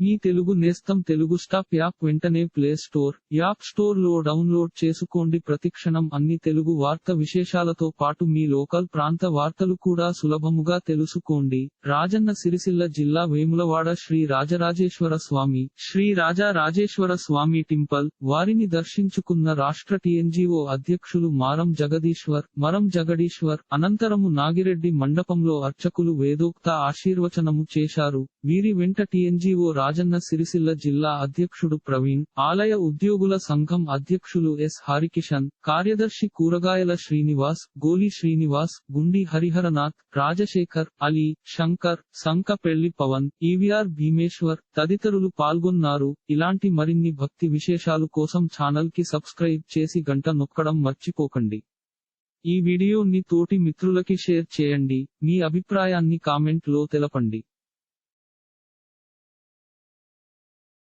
మీ తెలుగు నేస్తం Telugu stop app వెంటనే play store app స్టోర్లో డౌన్లోడ్ చేసుకోండి. ప్రతిక్షణం అన్ని తెలుగు వార్త విశేషాలతో పాటు మీ లోకల్ ప్రాంత వార్తలు కూడా సులభముగా తెలుసుకోండి. రాజన్న సిరిసిల్ల జిల్లా వేములవాడ శ్రీ రాజరాజేశ్వర స్వామి శ్రీ రాజా రాజేశ్వర స్వామి టెంపుల్ వారిని దర్శించుకున్న రాష్ట్ర టీఎన్జీఓ అధ్యక్షులు మారం జగదీశ్వర్ మరం జగదీశ్వర్ అనంతరము నాగిరెడ్డి మండపంలో అర్చకులు వేదోక్త ఆశీర్వచనము చేశారు. వీరి వెంట టీఎన్జీఓ రాజన్న సిరిసిల్ల జిల్లా అధ్యక్షుడు ప్రవీణ్ ఆలయ ఉద్యోగుల సంఘం అధ్యక్షులు ఎస్. హరికిషన్ కార్యదర్శి కూరగాయల శ్రీనివాస్ గోలి శ్రీనివాస్ గుండి హరిహరనాథ్ రాజశేఖర్ అలీ శంకర్ సంకపెళ్ళి పవన్ ఈవీఆర్ భీమేశ్వర్ తదితరులు పాల్గొన్నారు. ఇలాంటి మరిన్ని భక్తి విశేషాలు కోసం ఛానల్కి సబ్స్క్రైబ్ చేసి గంట నొక్కడం మర్చిపోకండి. ఈ వీడియోని తోటి మిత్రులకి షేర్ చేయండి. మీ అభిప్రాయాన్ని కామెంట్లో తెలపండి.